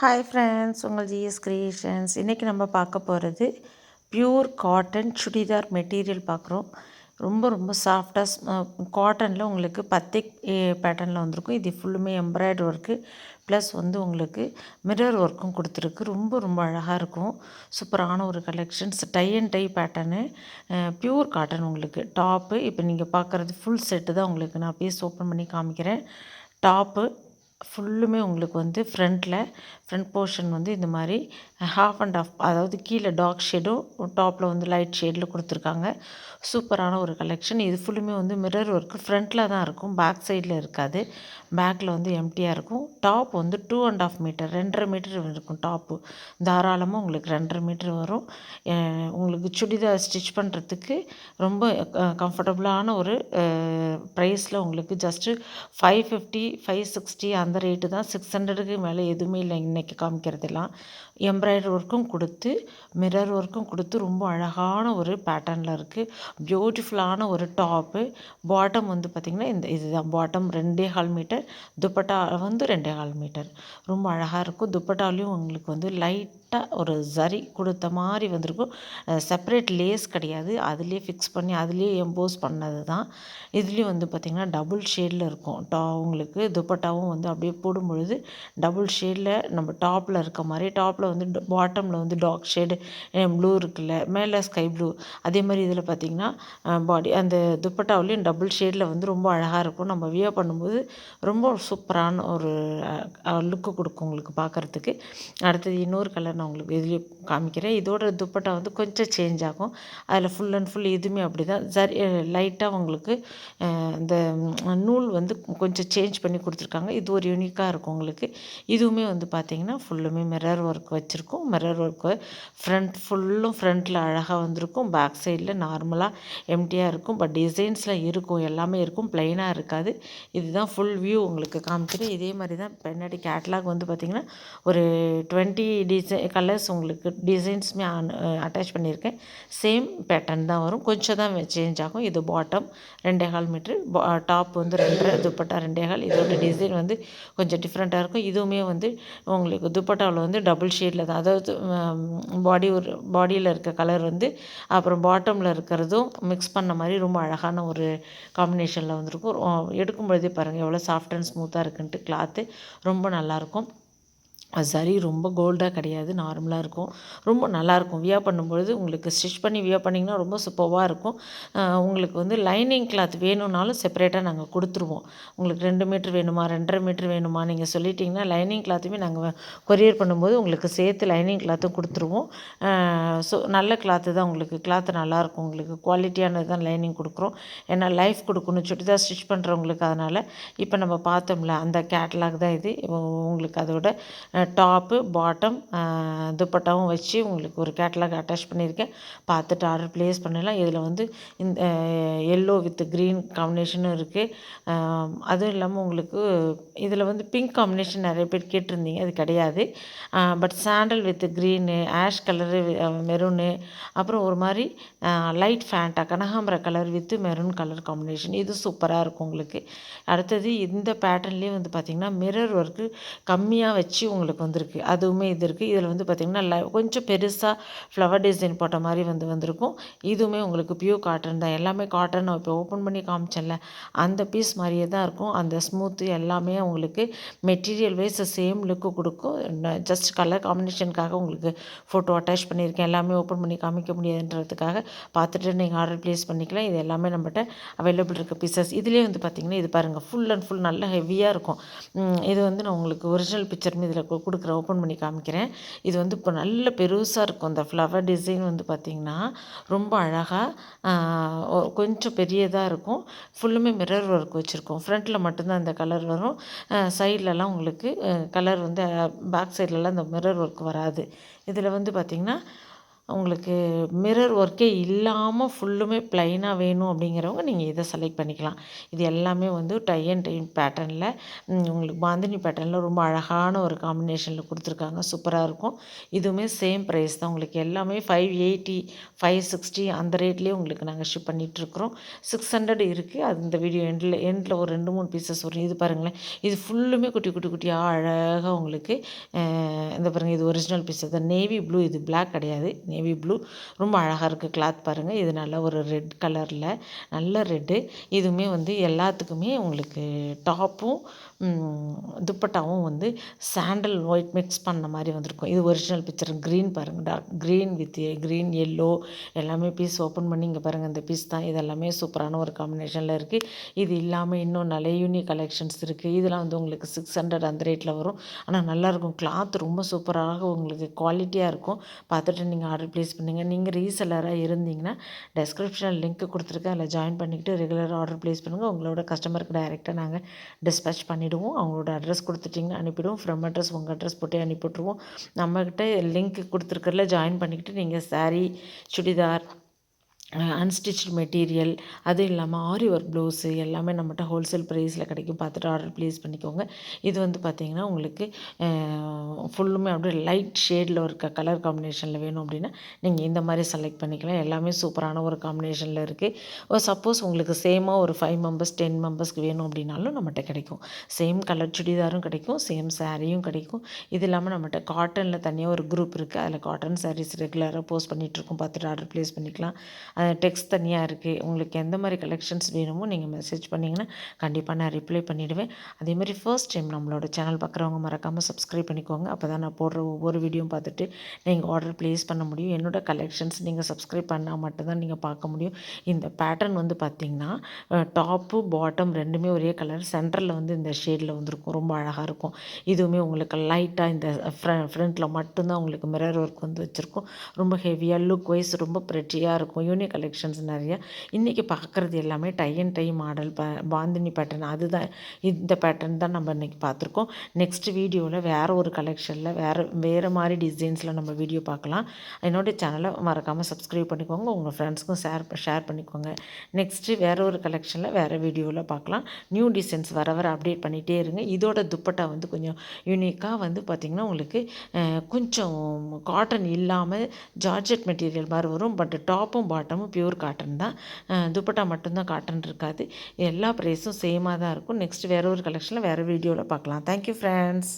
Hi friends உங்கள் GS creations இன்றைக்கி நம்ம பார்க்க போகிறது ப்யூர் காட்டன் சுடிதார் மெட்டீரியல் பார்க்குறோம். ரொம்ப ரொம்ப சாஃப்டாக காட்டனில் உங்களுக்கு பத்திக் பேட்டர்னில் வந்திருக்கும். இது ஃபுல்லுமே எம்ப்ராய்டு ஒர்க்கு ப்ளஸ் வந்து உங்களுக்கு மிரர் ஒர்க்கும் கொடுத்துருக்கு. ரொம்ப ரொம்ப அழகாக இருக்கும். சூப்பரான ஒரு collections tie and dye pattern pure cotton உங்களுக்கு. டாப்பு இப்போ நீங்கள் பார்க்குறது ஃபுல் செட்டு தான் உங்களுக்கு நான் பேஸ் ஓப்பன் பண்ணி காமிக்கிறேன். டாப்பு ஃபுல்லுமே உங்களுக்கு வந்து ஃப்ரண்ட்டில் ஃப்ரண்ட் போர்ஷன் வந்து இந்த மாதிரி ஹாஃப் அண்ட் ஆஃப் அதாவது கீழே டார்க் ஷேடும் டாப்பில் வந்து லைட் ஷேடில் கொடுத்துருக்காங்க. சூப்பரான ஒரு கலெக்ஷன் இது ஃபுல்லுமே வந்து மிரர் ஒர்க்கு ஃப்ரண்ட்டில் தான் இருக்கும். பேக் சைடில் இருக்காது. பேக்கில் வந்து எம்டியாக இருக்கும். டாப் வந்து டூ அண்ட் ஆஃப் மீட்டர் ரெண்டரை மீட்டர் இருக்கும் டாப்பு தாராளமாக உங்களுக்கு ரெண்டரை மீட்டர் வரும். உங்களுக்கு சுடிதார் ஸ்டிச் பண்ணுறதுக்கு ரொம்ப கம்ஃபர்டபுளான ஒரு ப்ரைஸில் உங்களுக்கு just five fifty five sixty அந்த ரேட்டு தான். சிக்ஸ் ஹண்ட்ரடுக்கு மேலே எதுவுமே இல்லை. இன்றைக்கி காமிக்கிறதெல்லாம். எம்ப்ராய்டரி ஒர்க்கும் கொடுத்து மிரர் ஒர்க்கும் கொடுத்து ரொம்ப அழகான ஒரு பேட்டர்னில் இருக்குது பியூட்டிஃபுல்லான ஒரு டாப்பு பாட்டம் வந்து பார்த்திங்கன்னா இந்த இதுதான். பாட்டம் ரெண்டே கால் மீட்டர் துப்பட்டா வந்து ரெண்டே கால் மீட்டர் ரொம்ப அழகாக இருக்கும். துப்பட்டாலையும் உங்களுக்கு வந்து லைட் கரெக்டாக ஒரு சரி கொடுத்த மாதிரி வந்திருக்கும். செப்பரேட் லேஸ் கிடையாது. அதுலேயே ஃபிக்ஸ் பண்ணி அதுலேயே எம்போஸ் பண்ணது தான் இதுலேயும் வந்து பார்த்திங்கன்னா டபுள் ஷேடில் இருக்கும். டா உங்களுக்கு துப்பட்டாவும் வந்து அப்படியே போடும்பொழுது டபுள் ஷேடில் நம்ம டாப்பில் இருக்க மாதிரி டாப்பில் வந்து பாட்டமில் வந்து டார்க் ஷேடு ப்ளூ இருக்குல்ல மேலே ஸ்கை ப்ளூ. அதே மாதிரி இதில் பார்த்திங்கன்னா பாடி அந்த துப்பட்டாவிலையும் டபுள் ஷேடில் வந்து ரொம்ப அழகாக இருக்கும். நம்ம வியர் பண்ணும்போது ரொம்ப சூப்பரான ஒரு லுக்கு கொடுக்கும் உங்களுக்கு பார்க்குறதுக்கு அடுத்தது இன்னொரு கலர் நான் உங்களுக்கு இதுலேயே காமிக்கிறேன். இதோட துப்பட்டா வந்து கொஞ்சம் சேஞ்ச் ஆகும். அதில் ஃபுல் அண்ட் ஃபுல் இதுவுமே அப்படி தான் சரி லைட்டாக உங்களுக்கு இந்த நூல் வந்து கொஞ்சம் சேஞ்ச் பண்ணி கொடுத்துருக்காங்க. இது ஒரு யூனிக்காக இருக்கும் உங்களுக்கு. இதுவுமே வந்து பார்த்திங்கன்னா ஃபுல்லுமே மிரர் ஒர்க் வச்சுருக்கும். மிரர் ஒர்க்கு ஃப்ரண்ட் ஃபுல்லும் ஃப்ரண்ட்டில் அழகாக வந்திருக்கும். பேக் சைடில் நார்மலாக எம்டியாக இருக்கும். பட் டிசைன்ஸில் இருக்கும். எல்லாமே இருக்கும். ப்ளைனாக இருக்காது. இதுதான் ஃபுல் வியூ உங்களுக்கு காமிக்கிறேன். இதே மாதிரி தான் பின்னாடி கேட்லாக் வந்து பார்த்திங்கன்னா ஒரு டுவெண்ட்டி டிசைன் கலர்ஸ் உங்களுக்கு டிசைன்ஸுமே அட்டாச் பண்ணியிருக்கேன். சேம் பேட்டர்ன் தான் வரும். கொஞ்சம் தான் சேஞ்ச் ஆகும். இது பாட்டம் ரெண்டே கால் மீட்ரு டாப் வந்து ரெண்டரை துப்பட்டா ரெண்டே கால். இதோட டிசைன் வந்து கொஞ்சம் டிஃப்ரெண்ட்டாக இருக்கும். இதுவுமே வந்து உங்களுக்கு துப்பட்டாவில் வந்து டபுள் ஷேடில் தான். அதாவது பாடி ஒரு பாடியில் இருக்க கலர் வந்து அப்புறம் பாட்டமில் இருக்கிறதும் மிக்ஸ் பண்ண மாதிரி ரொம்ப அழகான ஒரு காம்பினேஷனில் வந்துருக்கும். எடுக்கும் பொழுதே பாருங்கள் எவ்வளோ சாஃப்ட் அண்ட் ஸ்மூத்தாக இருக்குன்ட்டு கிளாத்து ரொம்ப நல்லாயிருக்கும் சரி ரொம்ப கோல்டாக கிடையாது நார்மலாக இருக்கும். ரொம்ப நல்லாயிருக்கும் வியா பண்ணும்பொழுது உங்களுக்கு ஸ்டிச் பண்ணி வியா பண்ணிங்கன்னா ரொம்ப சூப்பராக இருக்கும். உங்களுக்கு வந்து லைனிங் கிளாத் வேணும்னாலும் செப்பரேட்டாக நாங்கள் கொடுத்துருவோம். உங்களுக்கு ரெண்டு மீட்ரு வேணுமா ரெண்டரை மீட்ரு வேணுமா நீங்கள் சொல்லிட்டிங்கன்னா லைனிங் கிளாத்துமே நாங்கள் கொரியர் பண்ணும்போது உங்களுக்கு சேர்த்து லைனிங் கிளாத்தும் கொடுத்துருவோம். ஸோ நல்ல கிளாத்து தான் உங்களுக்கு. கிளாத்து நல்லாயிருக்கும் உங்களுக்கு. குவாலிட்டியானது தான் லைனிங் கொடுக்குறோம். ஏன்னா லைஃப் கொடுக்கணும் சுடிதார் ஸ்டிச் பண்ணுறவங்களுக்கு அதனால் இப்போ நம்ம பார்த்தோம்ல அந்த கேட்லாக் தான் இது. உங்களுக்கு அதோட டாப்பு பாட்டம் துப்பட்டாவும் வச்சு உங்களுக்கு ஒரு கேட்லாக் அட்டாச் பண்ணியிருக்கேன். பார்த்துட்டு ஆர்டர் ப்ளேஸ் பண்ணலாம். இதில் வந்து இந்த எல்லோ வித் க்ரீன் காம்பினேஷனும் இருக்குது அதுவும் இல்லாமல் உங்களுக்கு இதில் வந்து பிங்க் காம்பினேஷன் நிறைய பேர் கேட்டிருந்தீங்க. அது கிடையாது. But sandal with green ash colour maroon அப்புறம் ஒரு மாதிரி light Fanta கனகாம்பர colour with maroon colour combination இது சூப்பராக இருக்கும் உங்களுக்கு. அடுத்தது இந்த பேட்டர்ன்லேயே வந்து பார்த்திங்கன்னா மிரர் ஒர்க்கு கம்மியாக வச்சு உங்களுக்கு உங்களுக்கு வந்திருக்கு. அதுவுமே இது இருக்குது இதில் வந்து பார்த்திங்கன்னா கொஞ்சம் பெருசாக ஃப்ளவர் டிசைன் போட்ட மாதிரி வந்து வந்திருக்கும். இதுவுமே உங்களுக்கு பியூர் காட்டன் தான். எல்லாமே காட்டன் நான் இப்போ ஓப்பன் பண்ணி காமிச்சேன்ல. அந்த பீஸ் மாதிரியே தான் இருக்கும். அந்த ஸ்மூத்து எல்லாமே உங்களுக்கு மெட்டீரியல் வைஸ் சேம் லுக்கு கொடுக்கும். ஜஸ்ட் கலர் காம்பினேஷனுக்காக உங்களுக்கு ஃபோட்டோ அட்டாச் பண்ணியிருக்கேன். எல்லாமே ஓப்பன் பண்ணி காமிக்க முடியாதுன்றதுக்காக பார்த்துட்டு நீங்கள் ஆர்டர் ப்ளேஸ் பண்ணிக்கலாம். இது எல்லாமே நம்மகிட்ட அவைலபிள் இருக்க பீசஸ் இதுலேயே வந்து பார்த்திங்கன்னா இது பாருங்கள் ஃபுல் அண்ட் ஃபுல் நல்ல ஹெவியாக இருக்கும். இது வந்து நான் உங்களுக்கு ஒரிஜினல் பிக்சருமே இதில் கொடுக்குறேன் ஓப்பன் பண்ணி காமிக்கிறேன். இது வந்து இப்போ நல்ல பெருசாக இருக்கும். அந்த ஃப்ளவர் டிசைன் வந்து பார்த்திங்கன்னா ரொம்ப அழகாக கொஞ்சம் பெரியதாக இருக்கும். ஃபுல்லுமே மிரர் ஒர்க் வச்சுருக்கோம். ஃப்ரண்ட்டில் மட்டும்தான் அந்த கலர் வரும். சைட்லலாம் உங்களுக்கு கலர் வந்து பேக் சைட்லலாம் அந்த மிரர் ஒர்க் வராது. இதில் வந்து பார்த்திங்கன்னா உங்களுக்கு மிரர் ஒர்க்கே இல்லாமல் ஃபுல்லுமே ப்ளைனாக வேணும் அப்படிங்கிறவங்க நீங்கள் இதை செலக்ட் பண்ணிக்கலாம். இது எல்லாமே வந்து டை அண்ட் டை பேட்டர்னில் உங்களுக்கு பாந்தினி பேட்டர்னில் ரொம்ப அழகான ஒரு காம்பினேஷனில் கொடுத்துருக்காங்க. சூப்பராக இருக்கும். இதுவுமே சேம் ப்ரைஸ் தான். உங்களுக்கு எல்லாமே ஃபைவ் எயிட்டி ஃபைவ் சிக்ஸ்டி அந்த ரேட்லேயே உங்களுக்கு நாங்கள் ஷிப் பண்ணிகிட்ருக்குறோம் சிக்ஸ் ஹண்ட்ரட் இருக்குது அது இந்த வீடியோ எண்டில் எண்டில் ஒரு ரெண்டு மூணு பீசஸ் வரும். இது பாருங்களேன். இது ஃபுல்லுமே குட்டி குட்டி குட்டியாக அழகாக உங்களுக்கு இந்த பாருங்கள் இது ஒரிஜினல் பீஸ் தான் நேவி ப்ளூ இது பிளாக் கிடையாது. நேவி ப்ளூ ரொம்ப அழகாக இருக்குது கிளாத் பாருங்கள் இது நல்ல ஒரு ரெட் கலரில் நல்ல ரெட்டு இதுவுமே வந்து எல்லாத்துக்குமே உங்களுக்கு டாப்பும் துப்பட்டாவும் வந்து சாண்டல் ஒயிட் மிக்ஸ் பண்ண மாதிரி வந்திருக்கும். இது ஒரிஜினல் பிக்சர் க்ரீன் பாருங்கள் dark green with green yellow எல்லாமே பீஸ் ஓப்பன் பண்ணி இங்கே பாருங்கள் இந்த பீஸ் தான். இது எல்லாமே சூப்பரான ஒரு காம்பினேஷனில் இருக்குது இது இல்லாமல் இன்னும் நிறைய யூனிக் கலெக்ஷன்ஸ் இருக்குது இதெல்லாம் வந்து உங்களுக்கு சிக்ஸ் ஹண்ட்ரட் அந்த ரேட்டில் வரும். ஆனால் நல்லாயிருக்கும் கிளாத் ரொம்ப சூப்பராக உங்களுக்கு குவாலிட்டியாக இருக்கும். பார்த்துட்டு நீங்கள் ஆர்டர் ப்ளேஸ் பண்ணுங்கள் நீங்கள் ரீசெல்லராக இருந்தீங்கன்னா டெஸ்கிரிப்ஷனில் லிங்க் கொடுத்துருக்கேன். அதில் ஜாயின் பண்ணிக்கிட்டு ரெகுலராக ஆர்டர் ப்ளேஸ் பண்ணுங்கள் உங்களோட கஸ்டமருக்கு டைரெக்டாக நாங்கள் டிஸ்பேச் பண்ணிவிடுவோம் அவங்களோட அட்ரஸ் கொடுத்துட்டிங்கன்னா அனுப்பிவிடுவோம் ஃப்ரம் அட்ரஸ் உங்கள் அட்ரஸ் போட்டு அனுப்பிவிட்ருவோம் நம்மக்கிட்ட லிங்க் கொடுத்துருக்கறதுல ஜாயின் பண்ணிக்கிட்டு நீங்கள் சாரீ சுடிதார் அன்ஸ்டிச்டு மெட்டீரியல் அதுவும் இல்லாமல் ஆரி ஒர்க் ப்ளவுஸு எல்லாமே நம்மகிட்ட ஹோல்சேல் ப்ரைஸில் கிடைக்கும். பார்த்துட்டு ஆர்டர் ப்ளேஸ் பண்ணிக்கோங்க. இது வந்து பார்த்திங்கன்னா உங்களுக்கு ஃபுல்லுமே அப்படியே லைட் ஷேடில் இருக்க கலர் காம்பினேஷனில் வேணும் அப்படின்னா நீங்கள் இந்த மாதிரி செலக்ட் பண்ணிக்கலாம். எல்லாமே சூப்பரான ஒரு காம்பினேஷனில் இருக்குது சப்போஸ் உங்களுக்கு சேமாக ஒரு ஃபைவ் மெம்பர்ஸ் டென் மெம்பர்ஸ்க்கு வேணும் அப்படின்னாலும் நம்மகிட்ட கிடைக்கும். சேம் கலர் சுடிதாரும் கிடைக்கும். சேம் சாரியும் கிடைக்கும். இது இல்லாமல் நம்மகிட்ட காட்டனில் தனியாக ஒரு குரூப் இருக்குது அதில் காட்டன் சாரீஸ் ரெகுலராக போஸ்ட் பண்ணிகிட்ருக்கோம் பார்த்துட்டு ஆர்டர் ப்ளேஸ் பண்ணிக்கலாம். டெக்ஸ்ட் தனியாக இருக்குது உங்களுக்கு எந்த மாதிரி கலெக்ஷன்ஸ் வேணுமோ நீங்கள் மெசேஜ் பண்ணிங்கன்னா கண்டிப்பாக நான் ரிப்ளை பண்ணிவிடுவேன் அதேமாதிரி ஃபர்ஸ்ட் டைம் நம்மளோட சேனல் பார்க்குறவங்க மறக்காமல் சப்ஸ்கிரைப் பண்ணிக்கோங்க. அப்போ தான் நான் போடுற ஒவ்வொரு வீடியோவும் பார்த்துட்டு நீங்கள் ஆர்டர் ப்ளேஸ் பண்ண முடியும். என்னோடய கலெக்ஷன்ஸ் நீங்கள் சப்ஸ்கிரைப் பண்ணால் மட்டும்தான் நீங்கள் பார்க்க முடியும். இந்த பேட்டர்ன் வந்து பார்த்திங்கன்னா டாப்பு பாட்டம் ரெண்டுமே ஒரே கலர் சென்டரில் வந்து இந்த ஷேடில் வந்துருக்கும். ரொம்ப அழகாக இருக்கும். இதுவுமே உங்களுக்கு லைட்டாக இந்த ஃப்ர ஃப்ரண்ட்டில் மட்டும்தான் உங்களுக்கு மிரர் ஒர்க் வந்து வச்சுருக்கும். ரொம்ப ஹெவியாக லுக் வைஸ் ரொம்ப ப்ரெட்டியாக இருக்கும். யூனிக் கலெக்ஷன்ஸ் நிறையா. இன்றைக்கி பார்க்குறது எல்லாமே டை அண்ட் டை மாடல் ப பாந்தினி பேட்டர்ன் அதுதான். இந்த பேட்டர்ன் தான் நம்ம இன்றைக்கி பார்த்துருக்கோம். நெக்ஸ்ட் வீடியோவில் வேறு ஒரு கலெக்ஷனில் வேறு வேறு மாதிரி டிசைன்ஸில் நம்ம வீடியோ பார்க்கலாம். என்னோடய சேனலை மறக்காமல் சப்ஸ்கிரைப் பண்ணிக்கோங்க. உங்கள் ஃப்ரெண்ட்ஸ்க்கும் ஷேர் ஷேர் பண்ணிக்கோங்க. நெக்ஸ்ட்டு வேறு ஒரு கலெக்ஷனில் வேறு வீடியோவில் பார்க்கலாம். நியூ டிசைன்ஸ் வர வர அப்டேட் பண்ணிகிட்டே இருங்க. இதோட துப்பட்டா வந்து கொஞ்சம் யூனிக்காக வந்து பார்த்திங்கன்னா உங்களுக்கு கொஞ்சம் காட்டன் இல்லாமல் ஜார்ஜெட் மெட்டீரியல் மாதிரி வரும். பட் டாப்பும் பாட்டமும் எல்லாமும் பியூர் காட்டன் தான். துப்பட்டா மட்டும்தான் காட்டன் இருக்காது. எல்லா ப்ரைஸும் சேமாக தான் இருக்கும். நெக்ஸ்ட் வேறு ஒரு கலெக்ஷனில் வேறு வீடியோவில் பார்க்கலாம். Thank you friends